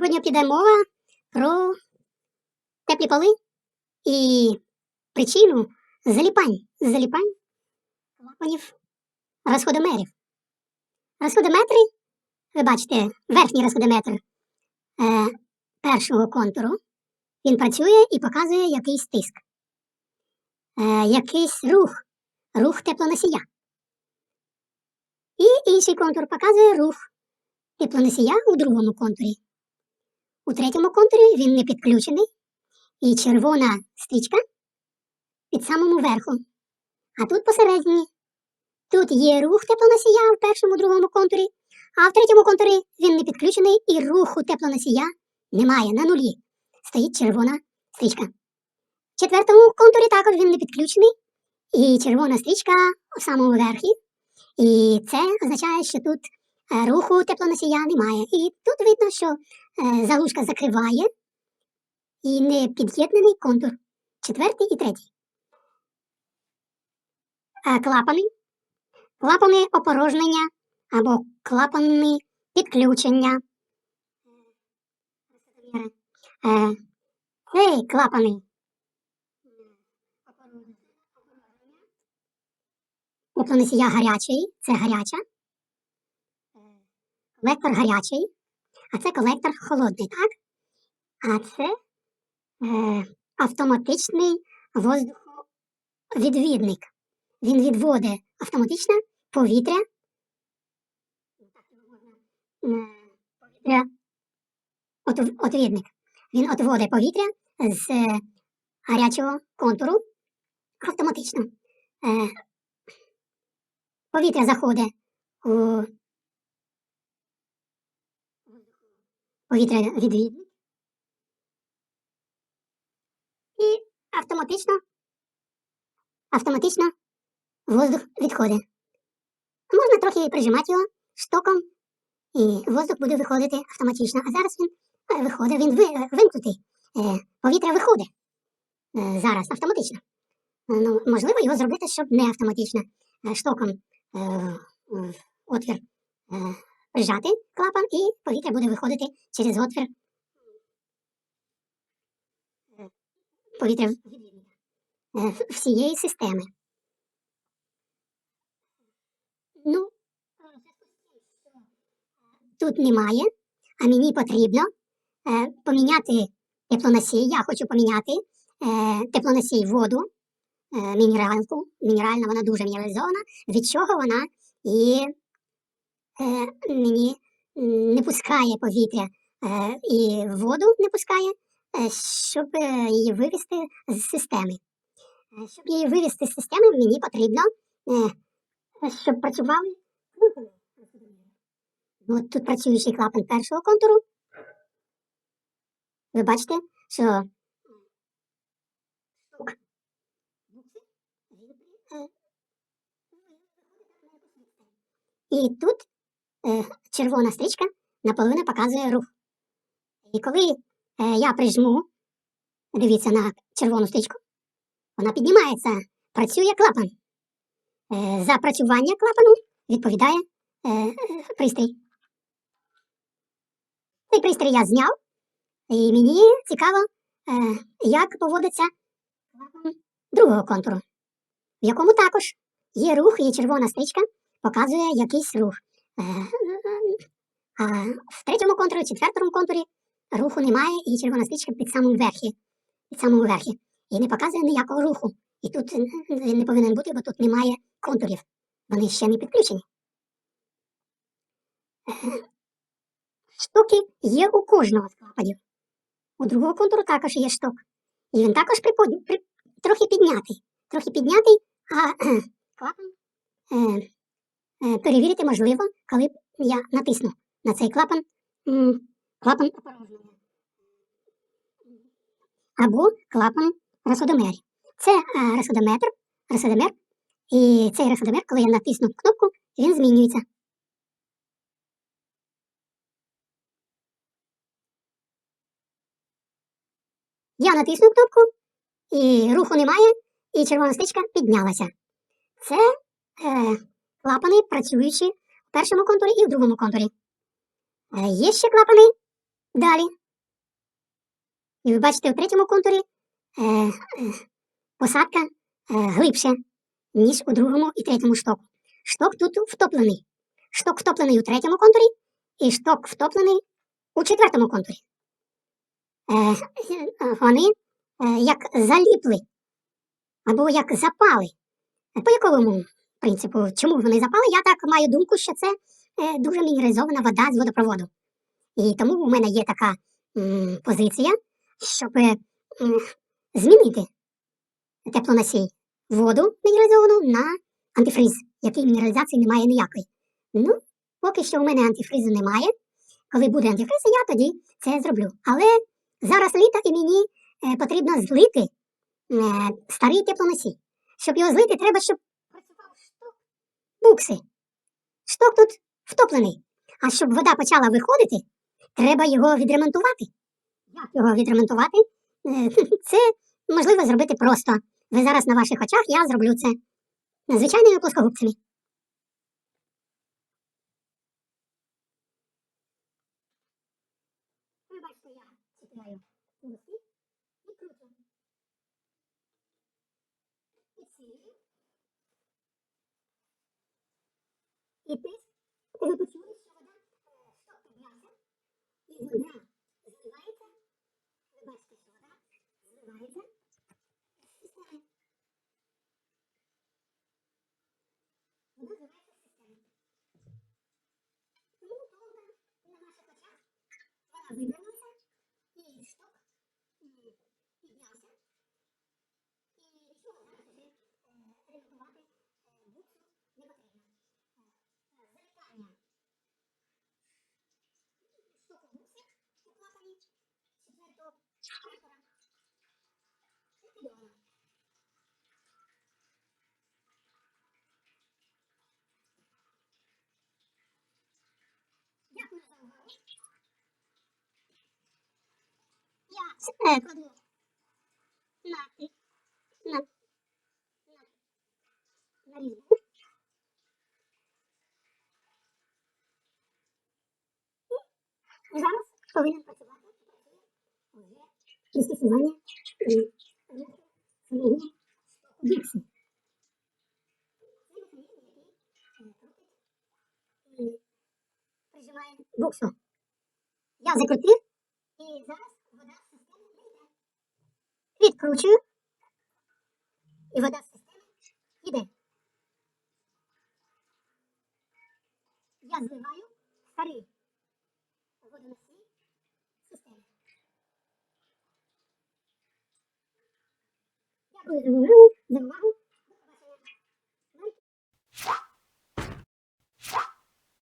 Сьогодні піде мова про теплі поли і причину заліпань, заліпань клапанів розходомерів. Розходометри, ви бачите, верхній розходометр е, першого контуру, він працює і показує якийсь тиск, е, якийсь рух, рух теплоносія. І інший контур показує рух теплоносія у другому контурі. У третьому контурі він не підключений, і червона стрічка під самому верху. А тут посередині. Тут є рух теплоносія в першому другому контурі, а в третьому контурі він не підключений і руху теплоносія немає на нулі. Стоїть червона стрічка. В четвертому контурі також він не підключений, і червона стрічка у самому верхі. І це означає, що тут руху теплоносія немає. І тут видно, що е, заглушка закриває і не під'єднаний контур. Четвертий і третій. Е, Клапани. Клапани опорожнення або клапани підключення. Е, Цей клапани теплоносія гарячий, це гаряча. Колектор гарячий, а це колектор холодний, так? А це е, автоматичний воздуховідвідник. Він відводить автоматично повітря. повітря отв- отвідник. Він отводить повітря з е, гарячого контуру автоматично. Е, повітря заходить у повітря відвідник. І автоматично, автоматично воздух відходить. Можна трохи прижимати його штоком, і воздух буде виходити автоматично. А зараз він е, виходить, він е, вимкнутий. Е, повітря виходить зараз автоматично. Ну, можливо, його зробити, щоб не автоматично штоком в отвір прижати клапан, і повітря буде виходити через отвір повітря е, всієї системи. Ну, тут немає, а мені потрібно е, поміняти теплоносій. Я хочу поміняти е, теплоносій воду, мінералку. Мінеральна, вона дуже мінералізована, від чого вона і мені не пускає повітря е, і воду не пускає, е, щоб е, її вивести з системи. Е, Щоб її вивести з системи, мені потрібно, е, щоб працювали клапани. Ну, От тут працюючий клапан першого контуру. Ви бачите, що і тут е, червона стрічка наполовину показує рух. І коли е, я прижму, дивіться на червону стрічку, вона піднімається, працює клапан. Е, за працювання клапану відповідає е, е, пристрій. Цей пристрій я зняв, і мені цікаво, е, як поводиться клапан другого контуру, в якому також є рух і червона стрічка показує якийсь рух. А в третьому контурі, четвертому контурі руху немає, і червона стрічка під самому верхі, під самому верхі. І не показує ніякого руху. І тут е, він не повинен бути, бо тут немає контурів. Вони ще не підключені. Е, Штоки є у кожного з клапанів. У другого контуру також є шток. І він також припод... при... трохи піднятий. Трохи піднятий, а клапан е, перевірити можливо, коли б я натисну на цей клапан, клапан опорожнення. Або клапан розходомер. Це е, розходометр, розходомер, і цей розходомер, коли я натисну кнопку, він змінюється. Я натисну кнопку, і руху немає, і червона стрічка піднялася. Це е, клапани, працюючі в першому контурі і в другому контурі. Є ще клапани далі, І ви бачите, у третьому контурі е, е, посадка е, глибше, ніж у другому і третьому штоку. Шток тут втоплений. Шток втоплений у третьому контурі, і шток втоплений у четвертому контурі. Вони як заліпли або як запали. По якому принципу, чому вони запали? Я так маю думку, що це е, дуже мінералізована вода з водопроводу. І тому у мене є така м, позиція, щоб е, м, змінити теплоносій воду мінералізовану на антифриз, який мінералізації немає ніякої. Ну, поки що у мене антифризу немає. Коли буде антифриз, я тоді це зроблю. Але зараз літо і мені е, потрібно злити е, старий теплоносій. Щоб його злити, треба, щоб букси. Шток тут втоплений. А щоб вода почала виходити, треба його відремонтувати. Як його відремонтувати? Е, Це можливо зробити просто. Ви зараз на ваших очах я зроблю це звичайними плоскогубцями. Ви бачите, я чіпляю кулаки і кручу. Підсилюю. І теж ви почули, що вода е, шток піднявся, і вода зливається. Ви бачите, що вода зливається. з системи. Вода і піднявся. І нічого зараз вже е, ремонтувати е, буксу не потрібно. Е, е, Залітання штоку букси у клапані четвертого контура ліквідовано. Дякую за увагу. Я зараз повинен працювати. Пристосування руху самого е, крутить і прижимає буксу. Я закрутив і зараз вода з системи йде. Відкручую. І вода з системи йде. Я зливаю старий водоносій системи. Дякую за увагу. За увагу.